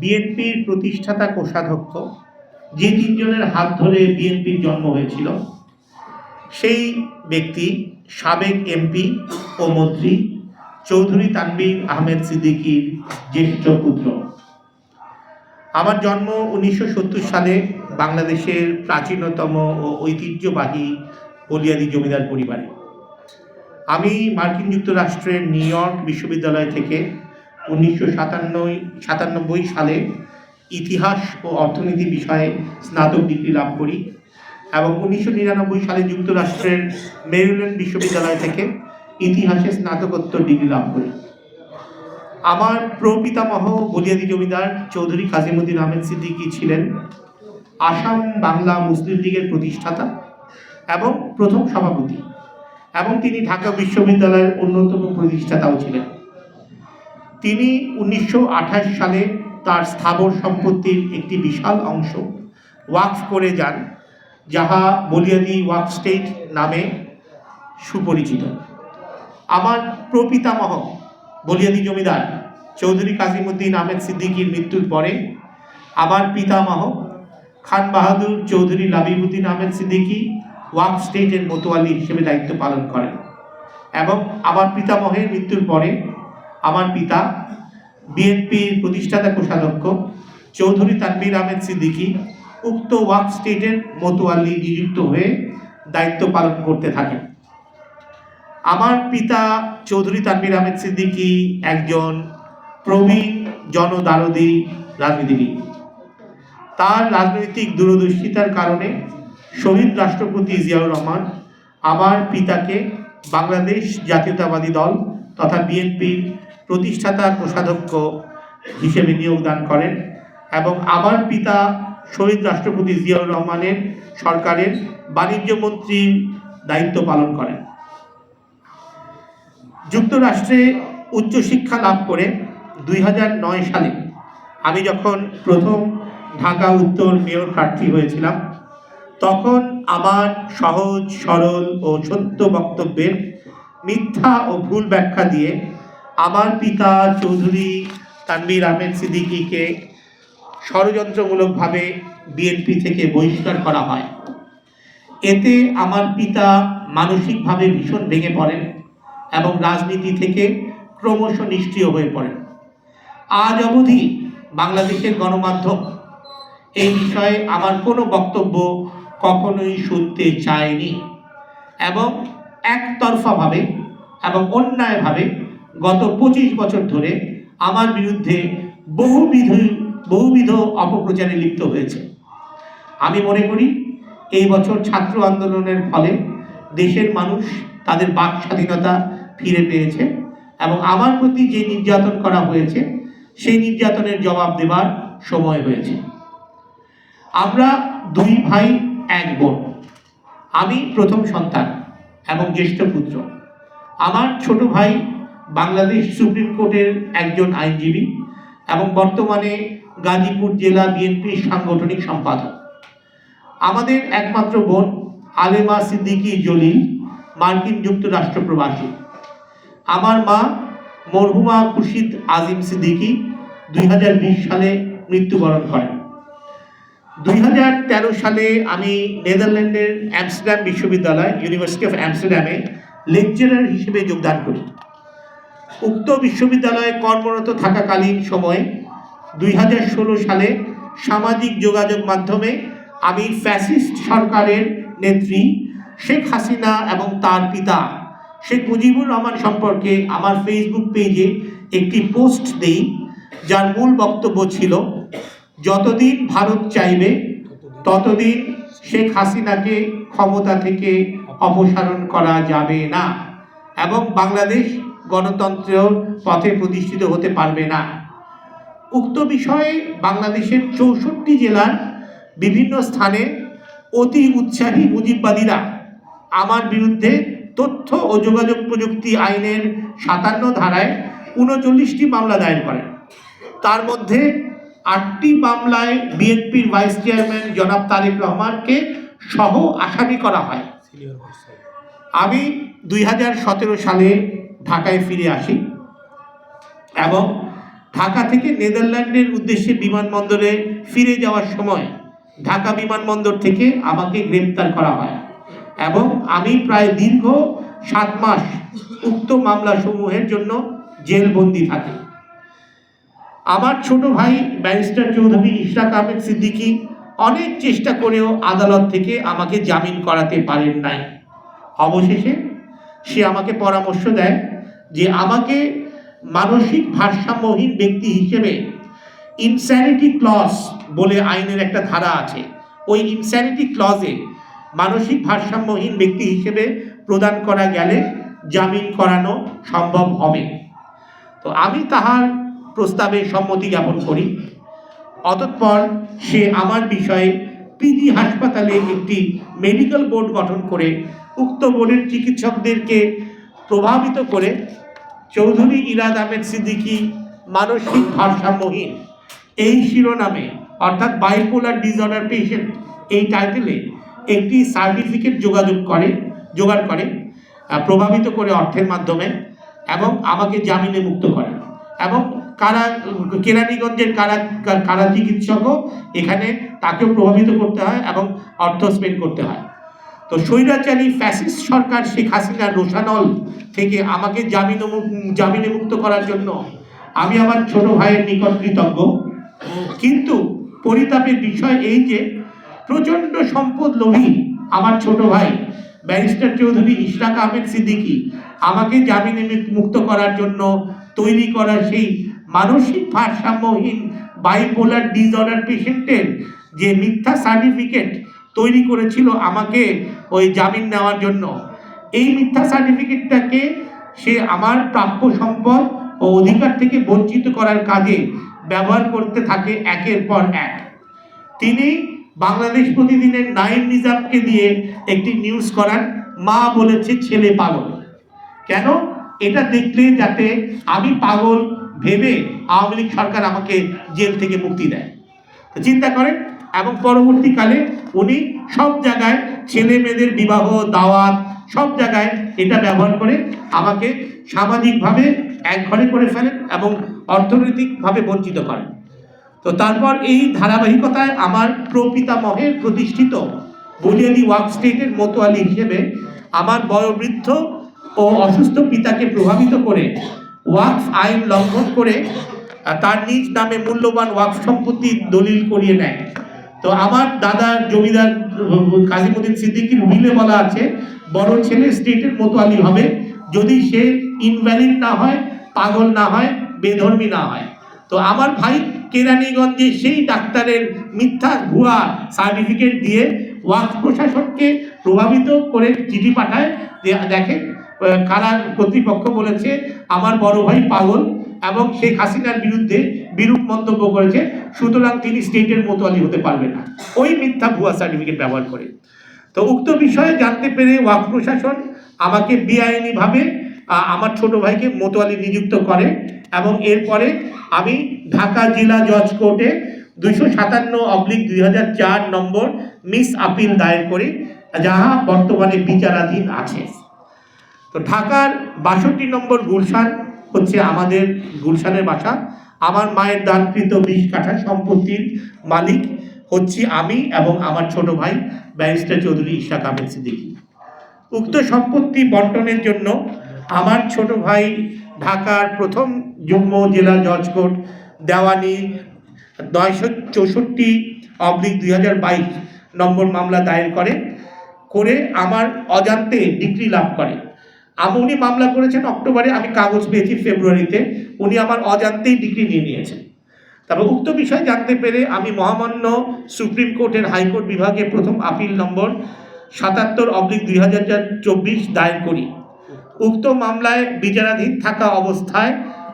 বিএনপির প্রতিষ্ঠাতা কোষাধ্যক্ষ, যে তিনজনের হাত ধরে বিএনপির জন্ম হয়েছিল, সেই ব্যক্তি সাবেক এমপি ও মন্ত্রী চৌধুরী তানবীর আহমেদ সিদ্দিকীর জ্যেষ্ঠ পুত্র। আমার জন্ম উনিশশো সত্তর সালে বাংলাদেশের প্রাচীনতম ও ঐতিহ্যবাহী বলিয়াদি জমিদার পরিবারে। আমি মার্কিন যুক্তরাষ্ট্রের নিউ ইয়র্ক বিশ্ববিদ্যালয় থেকে উনিশশো সাতান্নই সাতানব্বই সালে ইতিহাস ও অর্থনীতি বিষয়ে স্নাতক ডিগ্রি লাভ করি এবং উনিশশো নিরানব্বই সালে যুক্তরাষ্ট্রের মেরিল্যান্ড বিশ্ববিদ্যালয় থেকে ইতিহাসে স্নাতকোত্তর ডিগ্রি লাভ করি। আমার প্রপিতামহ বলিয়াদি জমিদার চৌধুরী কাজিমুদ্দিন আহমেদ সিদ্দিকী ছিলেন আসাম বাংলা মুসলিম লীগের প্রতিষ্ঠাতা এবং প্রথম সভাপতি এবং তিনি ঢাকা বিশ্ববিদ্যালয়ের অন্যতম প্রতিষ্ঠাতাও ছিলেন। তিনি উনিশশো আঠাশ সালে তার স্থাবর সম্পত্তির একটি বিশাল অংশ ওয়াকফ করে যান, যাহা বলিয়াদি ওয়াকফ স্টেট নামে সুপরিচিত। আমার প্রপিতামহ বলিয়াদি জমিদার চৌধুরী কাজিমুদ্দিন আহমেদ সিদ্দিকীর মৃত্যুর পরে আমার পিতামহ খান বাহাদুর চৌধুরী লাবিবুদ্দিন আহমেদ সিদ্দিকী ওয়াক স্টেটের মোতোয়ালি হিসেবে দায়িত্ব পালন করেন এবং আমার পিতামহের মৃত্যুর পরে আমার পিতা, বিএনপির প্রতিষ্ঠাতা কোষাধ্যক্ষ, চৌধুরী তানবীর আহমেদ সিদ্দিকী, উক্ত ওয়াক স্টেটের মোতোয়ালি নিযুক্ত হয়ে দায়িত্ব পালন করতে থাকেন। আমার পিতা চৌধুরী তানবীর আহমেদ সিদ্দিকী একজন প্রবীণ জনদারদি রাজনীতিবিদ। তার রাজনৈতিক দূরদর্শিতার কারণে শহীদ রাষ্ট্রপতি জিয়াউর রহমান আমার পিতাকে বাংলাদেশ জাতীয়তাবাদী দল তথা বিএনপির প্রতিষ্ঠাতা কোষাধ্যক্ষ হিসেবে নিয়োগদান করেন এবং আমার পিতা শহীদ রাষ্ট্রপতি জিয়াউর রহমানের সরকারের বাণিজ্য মন্ত্রীর দায়িত্ব পালন করেন। যুক্তরাষ্ট্রে উচ্চশিক্ষা লাভ করে দুই হাজার নয় সালে আমি যখন প্রথম ঢাকা উত্তর মেয়র প্রার্থী হয়েছিলাম, তখন আমার সহজ, সরল ও সত্য বক্তব্যের মিথ্যা ও ভুল ব্যাখ্যা দিয়ে আমার পিতা চৌধুরী তানবীর আহমেদ সিদ্দিকিকে ষড়যন্ত্রমূলকভাবে বিএনপি থেকে বহিষ্কার করা হয়। এতে আমার পিতা মানসিকভাবে ভীষণ ভেঙে পড়েন এবং রাজনীতি থেকে ক্রমশ নিষ্ক্রিয় হয়ে পড়েন। আজ অবধি বাংলাদেশের গণমাধ্যম এই বিষয়ে আমার কোনো বক্তব্য কখনোই শুনতে চায়নি এবং একতরফাভাবে এবং অন্যায়ভাবে গত পঁচিশ বছর ধরে আমার বিরুদ্ধে বহুবিধ বহুবিধ অপপ্রচারে লিপ্ত হয়েছে। আমি মনে করি, এই বছর ছাত্র আন্দোলনের ফলে দেশের মানুষ তাদের বাক স্বাধীনতা ফিরে পেয়েছে এবং আমার প্রতি যে নির্যাতন করা হয়েছে, সেই নির্যাতনের জবাব দেবার সময় হয়েছে। আমরা দুই ভাই, এক বোন। আমি প্রথম সন্তান এবং জ্যেষ্ঠ পুত্র। আমার ছোট ভাই বাংলাদেশ সুপ্রিম কোর্টের একজন আইনজীবী এবং বর্তমানে গাজীপুর জেলা বিএনপির সাংগঠনিক সম্পাদক। আমাদের একমাত্র বোন আলেমা সিদ্দিকী জলিল, মার্কিন যুক্তরাষ্ট্র প্রবাসী। আমার মা মরহুমা খুশিদ আজিম সিদ্দিকি দুই হাজার বিশ সালে মৃত্যুবরণ করেন। দুই হাজার তেরো সালে আমি নেদারল্যান্ডের অ্যামস্টারডাম বিশ্ববিদ্যালয় ইউনিভার্সিটি অফ অ্যামস্টারডামে লেকচারার হিসেবে যোগদান করি। উক্ত বিশ্ববিদ্যালয়ে কর্মরত থাকাকালীন সময়ে দুই হাজার ষোলো সালে সামাজিক যোগাযোগ মাধ্যমে আমি ফ্যাসিস্ট সরকারের নেত্রী শেখ হাসিনা এবং তার পিতা শেখ মুজিবুর রহমান সম্পর্কে আমার ফেসবুক পেজে একটি পোস্ট দেই, যার মূল বক্তব্য ছিল, যতদিন ভারত চাইবে, ততদিন শেখ হাসিনাকে ক্ষমতা থেকে অপসারণ করা যাবে না। এবং বাংলাদেশ গণতন্ত্রের পথে প্রতিষ্ঠিত হতে পারবে না। উক্ত বিষয়ে বাংলাদেশের চৌষট্টি জেলার বিভিন্ন স্থানে অতি উৎসাহী মুজিববাদীরা আমার বিরুদ্ধে তথ্য ও যোগাযোগ প্রযুক্তি আইনের সাতান্ন ধারায় উনচল্লিশটি মামলা দায়ের করেন। তার মধ্যে আটটি মামলায় বিএনপির ভাইস চেয়ারম্যান জনাব তারেক রহমানকে সহ আসামি করা হয়। আমি দুই হাজার সতেরো সালে ঢাকায় ফিরে আসি এবং ঢাকা থেকে নেদারল্যান্ডের উদ্দেশ্যে বিমানবন্দরে ফিরে যাওয়ার সময় ঢাকা বিমানবন্দর থেকে আমাকে গ্রেপ্তার করা হয় এবং আমি প্রায় দীর্ঘ সাত মাস উক্ত মামলা সমূহের জন্য জেলবন্দি থাকি। আমার ছোট ভাই ব্যারিস্টার চৌধুরী ইশরাক আহমেদ সিদ্দিকী অনেক চেষ্টা করেও আদালত থেকে আমাকে জামিন করাতে পারেন নাই। অবশেষে সে আমাকে পরামর্শ দেয় যে আমাকে মানসিক ভারসাম্যহীন ব্যক্তি হিসেবে ইনস্যানিটি ক্লজ বলে আইনের একটা ধারা আছে। ওই ইনস্যানিটি ক্লজে মানসিক ভারসাম্যহীন ব্যক্তি হিসেবে প্রদান করা গেলে জামিন করানো সম্ভব হবে। তো আমি তাহার প্রস্তাবে সম্মতি জ্ঞাপন করি। অতঃপর সে আমার বিষয়ে পিজি হাসপাতালে একটি মেডিকেল বোর্ড গঠন করে উক্ত বোর্ডের চিকিৎসকদেরকে প্রভাবিত করে চৌধুরী ইরাদ আহমেদ সিদ্দিকী মানসিক ভারসাম্যহীন। এই শিরোনামে, অর্থাৎ বাইপোলার ডিসঅর্ডার পেশেন্ট এই টাইটেলে একটি সার্টিফিকেট যোগাযোগ করে, জোগাড় করে প্রভাবিত করে অর্থের মাধ্যমে এবং আমাকে জামিনে মুক্ত করে এবং কারা, কেরানীগঞ্জের কারা কারা চিকিৎসকও এখানে তাকেও প্রভাবিত করতে হয় এবং অর্থ স্পেন্ড করতে হয়। তো স্বৈরাচারী ফ্যাসিস্ট সরকার শেখ হাসিনার রোশানল থেকে আমাকে জামিন জামিনে মুক্ত করার জন্য আমি আমার ছোট ভাইয়ের নিকট কৃতজ্ঞ। কিন্তু পরিতাপের বিষয় এই যে, প্রচণ্ড সম্পদ লোভী আমার ছোট ভাই, ব্যারিস্টার চৌধুরী ইশরাক আহমেদ সিদ্দিকী, আমাকে জামিনে মুক্ত করার জন্য তৈরি করা সেই মানসিক ভারসাম্যহীন বাইপোলার ডিসঅর্ডার পেশেন্টের যে মিথ্যা সার্টিফিকেট তৈরি করেছিল আমাকে ওই জামিন নেওয়ার জন্য। এই মিথ্যা সার্টিফিকেটটাকে সে আমার প্রাপ্য সম্পদ ও অধিকার থেকে বঞ্চিত করার কাজে ব্যবহার করতে থাকে একের পর এক। তিনি বাংলাদেশ প্রতিদিনের নাইম নিজামকে দিয়ে একটি নিউজ করান, মা বলেছে ছেলে পাগল। কেন? এটা দেখলে যাতে আমি পাগল ভেবে আওয়ামী লীগ সরকার আমাকে জেল থেকে মুক্তি দেয়। চিন্তা করেন এবং পরবর্তীকালে উনি সব জায়গায় ছেলে মেয়েদের বিবাহ, দাওয়াত সব জায়গায় এটা ব্যবহার করে আমাকে সামাজিকভাবে এক ঘরে করে ফেলেন এবং অর্থনৈতিকভাবে বঞ্চিত করেন। তো তারপর এই ধারাবাহিকতায় আমার প্রপিতামহের প্রতিষ্ঠিত বুনিয়াদি ওয়ার্ক স্টেটের মতোয়ালি হিসেবে আমার বয়োবৃদ্ধ ও অসুস্থ পিতাকে প্রভাবিত করে ওয়াকফ আইন লঙ্ঘন করে তার নিজ নামে মূল্যবান ওয়াকফ সম্পত্তি দলিল করিয়ে নেয়। তো আমার দাদা জমিদার, কাজীমুদ্দিন সিদ্দিকির উইলে বলা আছে, বড় ছেলে স্টেটের মতোয়ালি হবে, যদি সে ইনভ্যালিড না হয়, পাগল না হয়, বেধর্মী না হয়। তো আমার ভাই কেরানীগঞ্জে সেই ডাক্তারের মিথ্যা ভুয়া সার্টিফিকেট দিয়ে ওয়াক্স প্রশাসনকে প্রভাবিত করে চিঠি পাঠায় দেখেন কারা কর্তৃপক্ষ বলেছে, আমার বড় ভাই পাগল এবং শেখ হাসিনার বিরুদ্ধে বিরূপ মন্তব্য করেছে, সুতরাং তিনি স্টেটের মতোয়ালি হতে পারবে না। ওই মিথ্যা ভুয়া সার্টিফিকেট ব্যবহার করে। তো উক্ত বিষয়ে জানতে পেরে ওয়াক্ফ প্রশাসন আমাকে বেআইনিভাবে আমার ছোট ভাইকে মোতোয়ালি নিযুক্ত করে এবং এরপরে আমি ঢাকা জেলা জজ কোর্টে দুইশো সাতান্ন অবলিক দুই হাজার চার নম্বর মিস আপিল দায়ের করি, যাহা বর্তমানে বিচারাধীন আছে। তো ঢাকার বাষট্টি নম্বর গুলশান হচ্ছে আমাদের, গুলশানের বাসা। আমার মায়ের দানকৃত বিশ কাঠা সম্পত্তির মালিক হচ্ছি আমি এবং আমার ছোট ভাই ব্যারিস্টার চৌধুরী ইশাক আহমেদ সিদ্দিকী। উক্ত সম্পত্তি বন্টনের জন্য আমার ছোট ভাই ঢাকার প্রথম যুগ্ম জেলা জজ দেওয়ানি নয়শো চৌষট্টি অবলিক দুই হাজার বাইশ নম্বর মামলা দায়ের করে করে আমার অজান্তে ডিগ্রি লাভ করে। আমি উনি মামলা করেছেন অক্টোবরে, আমি কাগজ পেয়েছি ফেব্রুয়ারিতে। উনি আমার অজান্তেই ডিগ্রি নিয়ে নিয়েছেন। তারপর উক্ত বিষয় জানতে পেরে আমি মহামান্য সুপ্রিম কোর্টের হাইকোর্ট বিভাগে প্রথম আপিল নম্বর সাতাত্তর অবলিক দুই হাজার চব্বিশ দায়ের করি। উক্ত মামলায় বিচারাধীন থাকা অবস্থায়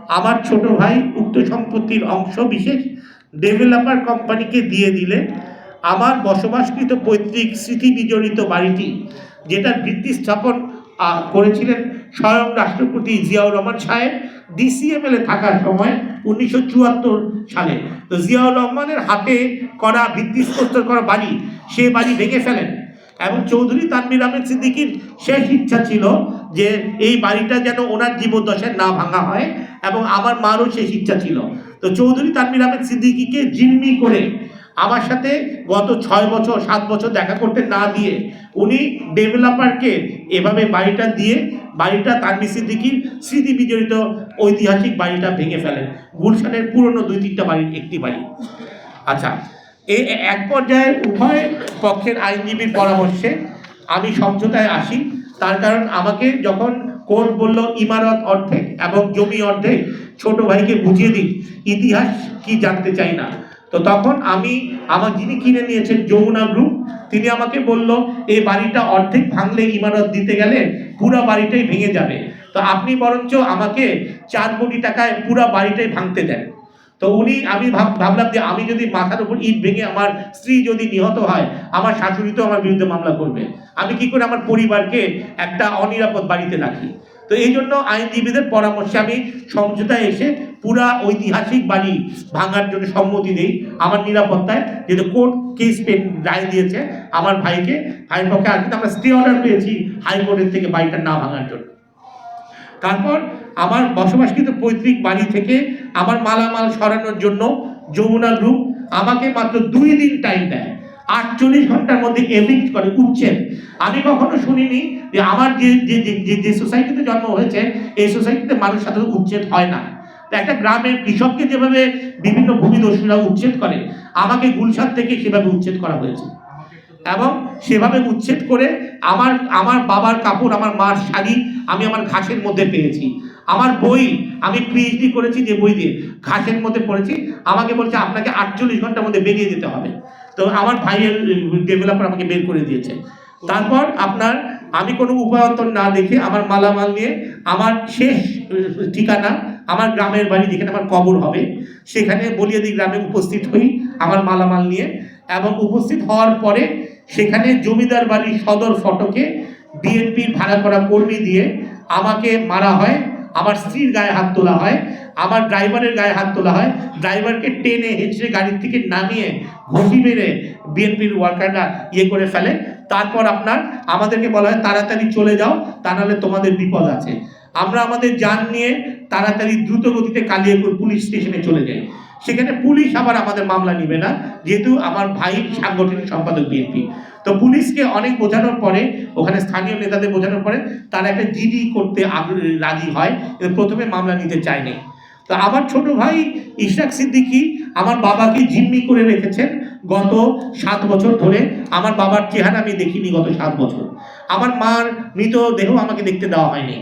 আমার ছোট ভাই উক্ত সম্পত্তির অংশ বিশেষ ডেভেলপার কোম্পানিকে দিয়ে দিলে আমার বসবাসকৃত পৈতৃক স্মৃতি বিজড়িত বাড়িটি যেটা ভিত্তি স্থাপন করেছিলেন। স্বয়ং রাষ্ট্রপতি জিয়াউর রহমান সাহেব ডিসিএমএল এ থাকার সময় উনিশশো চুয়াত্তর সালে। তো জিয়াউর রহমানের হাতে করা ভিত্তিস্পস্তর করা বাড়ি, সে বাড়ি ভেঙে ফেলেন। এবং চৌধুরী তানবির আহমেদ সিদ্দিকির শেষ ইচ্ছা ছিল যে এই বাড়িটা যেন ওনার জীবদ্দশায় না ভাঙা হয় এবং আমার মারও শেষ ইচ্ছা ছিল। তো চৌধুরী তানমির আহমেদ সিদ্দিকিকে জিম্মি করে আমার সাথে গত ছয় বছর, সাত বছর দেখা করতে না দিয়ে উনি ডেভেলপারকে এভাবে বাড়িটা দিয়ে, বাড়িটা তানমির সিদ্দিকির স্মৃতি বিজড়িত ঐতিহাসিক বাড়িটা ভেঙে ফেলেন। গুলশানের পুরনো দুই তিনটা বাড়ির একটি বাড়ি। আচ্ছা এই এক পর্যায়ে উভয় পক্ষের আইনজীবীর পরামর্শে আমি সমঝোতায় আসি। তার কারণ আমাকে যখন কোর্ট বলল, ইমারত অর্ধেক এবং জমি অর্ধেক, ছোট ভাইকে বুঝিয়ে দিন, ইতিহাস কি জানতে চাই না? তো তখন আমি আমার যিনি কিনে নিয়েছেন যমুনা গ্রুপ, তিনি আমাকে বলল এই বাড়িটা অর্ধেক ভাঙলে ইমারত দিতে গেলে পুরো বাড়িটাই ভেঙে যাবে। তো আপনি বরঞ্চ আমাকে চার কোটি টাকায় পুরো বাড়িটাই ভাঙতে দেন। তো উনি, আমি ভাব, ভাবলাম যে আমি যদি মাথার উপর ইট ভেঙে আমার স্ত্রী যদি নিহত হয়, আমার শাশুড়ি তো আমার বিরুদ্ধে মামলা করবে। আমি কি করে আমার পরিবারকে একটা অনিরাপদ বাড়িতে রাখি? তো এই জন্য আইনজীবীদের পরামর্শে আমি সমঝোতায় এসে পুরা ঐতিহাসিক বাড়ি ভাঙার জন্য সম্মতি দিই আমার নিরাপত্তায়। যেহেতু কোর্ট কেস পেন রায় দিয়েছে আমার ভাইকে। ভাইয়ের পক্ষে আর আমরা স্টে অর্ডার পেয়েছি হাইকোর্টের থেকে বাড়িটা না ভাঙার জন্য। তারপর আমার বসবাসকৃত পৈতৃক বাড়ি থেকে আমার মালামাল সরানোর জন্য যমুনা গ্রুপ আমাকে মাত্র দুই দিন টাইম দেয়। আটচল্লিশ ঘণ্টার মধ্যে এভিক্ট করে উচ্ছেদ আমি কখনো শুনিনি যে আমার যে যে, যে- যে যে সোসাইটিতে জন্ম হয়েছে, এই সোসাইটিতে মানুষ সাধারণত উচ্ছেদ হয় না। একটা গ্রামের কৃষককে যেভাবে বিভিন্ন ভূমিদস্যুরা উচ্ছেদ করে, আমাকে গুলশান থেকে সেভাবে উচ্ছেদ করা হয়েছে। এবং সেভাবে উচ্ছেদ করে আমার আমার বাবার কাপড়, আমার মার শাড়ি আমি আমার ঘাসের মধ্যে পেয়েছি। আমার বই, আমি পিএইচডি করেছি যে বই দিয়ে ঘাসের মধ্যে পড়েছি। আমাকে বলছে, আপনাকে আটচল্লিশ ঘণ্টার মধ্যে বেরিয়ে যেতে হবে। তো আমার ভাইয়ের ডেভেলপার আমাকে বের করে দিয়েছে। তারপর আপনার আমি কোনো উপায়ন্তর না দেখে আমার মালামাল নিয়ে আমার শেষ ঠিকানা আমার গ্রামের বাড়ি যেখানে আমার কবর হবে, সেখানে বলিয়াদি গ্রামে উপস্থিত হই আমার মালামাল নিয়ে এবং উপস্থিত হওয়ার পরে সেখানে জমিদার বাড়ির সদর ফটকে বিএনপির ভাড়া করা কর্মী দিয়ে আমাকে মারা হয় আমার স্ত্রীর গায়ে হাত তোলা হয় আমার ড্রাইভারের গায়ে হাত তোলা হয়, ড্রাইভারকে টেনে হেঁচড়ে গাড়ির থেকে নামিয়ে ঘটি মেরে বিএনপির ওয়ার্কাররা ইয়ে করে ফেলে। তারপর আপনার আমাদেরকে বলা হয়, তাড়াতাড়ি চলে যাও, তা নাহলে তোমাদের বিপদ আছে। আমরা আমাদের যান নিয়ে তাড়াতাড়ি দ্রুত গতিতে কালিয়াকুর পুলিশ স্টেশনে চলে যাই। সেখানে পুলিশ আবার আমাদের মামলা নিবে না, যেহেতু আমার ভাই সাংগঠনিক সম্পাদক বিএনপি তো পুলিশকে অনেক বোঝানোর পরে, ওখানে স্থানীয় নেতাদের বোঝানোর পরে, তারা একটা জিডি করতে রাজি হয় প্রথমে মামলা নিতে চায়নি তো আমার ছোট ভাই ইশরাক সিদ্দিকী, আমার বাবাকে জিম্মি করে রেখেছেন গত সাত বছর ধরে। আমার বাবার চেহারা আমি দেখিনি গত সাত বছর। আমার মার মৃতদেহ আমাকে দেখতে দেওয়া হয়নি।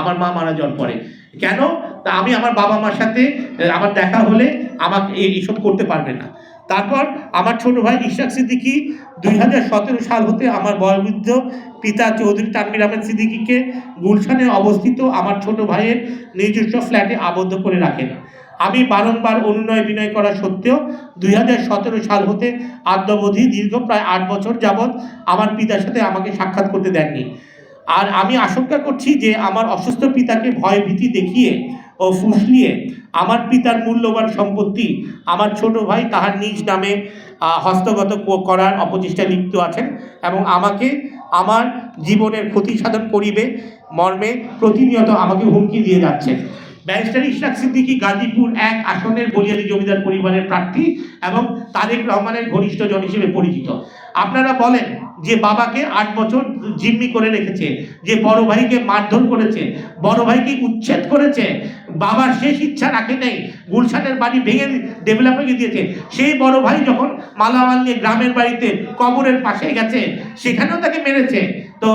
আমার মা মারা যাওয়ার পরে। কেন? তা আমি আমার বাবা মার সাথে আমার দেখা হলে আমাকে এই- এইসব করতে পারবে না। তারপর আমার ছোট ভাই ইশাক সিদ্দিকি দুই হাজার সতেরো সাল হতে আমার বয়োবৃদ্ধ পিতা চৌধুরী তানমির আহমেদ সিদ্দিকীকে গুলশানে অবস্থিত আমার ছোট ভাইয়ের নিজস্ব ফ্ল্যাটে আবদ্ধ করে রাখেন আমি বারংবার অনুনয় বিনয় করা সত্ত্বেও দুই হাজার সতেরো সাল হতে আদ্যবধি দীর্ঘ প্রায় আট বছর যাবৎ আমার পিতার সাথে আমাকে সাক্ষাৎ করতে দেননি। আর আমি আশঙ্কা করছি যে আমার অসুস্থ পিতাকে ভয় ভীতি দেখিয়ে ও ফুসলিয়ে আমার পিতার মূল্যবান সম্পত্তি আমার ছোট ভাই তাহার নিজ নামে হস্তগত করার অপচেষ্টায় লিপ্ত আছেন এবং আমাকে আমার জীবনের ক্ষতি সাধন করিবে, মর্মে প্রতিনিয়ত আমাকে হুমকি দিয়ে যাচ্ছেন। ব্যারিস্টার ইশরাক সিদ্দিকী গাজীপুর এক আসনের বলিয়ালি জমিদার পরিবারের প্রার্থী এবং তারেক রহমানের ঘনিষ্ঠ জন হিসেবে পরিচিত। আপনারা বলেন যে বাবাকে আট বছর জিম্মি করে রেখেছে, যে বড় ভাইকে মারধর করেছে, বড় ভাইকে উচ্ছেদ করেছে, বাবার শেষ ইচ্ছা রাখে নেই, গুলশানের বাড়ি ভেঙে ডেভেলপারকে দিয়েছে সেই বড় ভাই যখন মালামাল নিয়ে গ্রামের বাড়িতে কবরের পাশে গেছে, সেখানেও তাকে মেরেছে। তো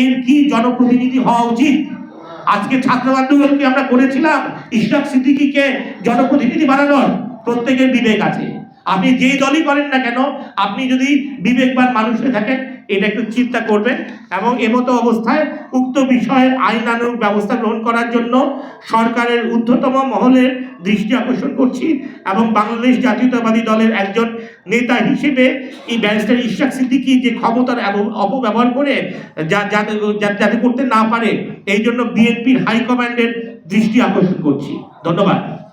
এর কি জনপ্রতিনিধি হওয়া উচিত? আজকে ছাত্র আন্দোলনকে আমরা করেছিলাম? ইশরাক সিদ্দিকিকে জনপ্রতিনিধি বানানোর? প্রত্যেকের বিবেক আছে। আপনি যেই দলই করেন না কেন, আপনি যদি বিবেকবান মানুষ হয়ে থাকেন, এটা একটু চিন্তা করবেন এবং এমতো অবস্থায় উক্ত বিষয়ের আইনানুগ ব্যবস্থা গ্রহণ করার জন্য সরকারের ঊর্ধ্বতম মহলের দৃষ্টি আকর্ষণ করছি এবং বাংলাদেশ জাতীয়তাবাদী দলের একজন নেতা হিসেবে এই ব্যারিস্টার ইশরাক সিদ্দিকী যে ক্ষমতার অব- অপব্যবহার করে যা- যাতে যাতে করতে না পারে, এই জন্য বিএনপির হাইকমান্ডের দৃষ্টি আকর্ষণ করছি। ধন্যবাদ।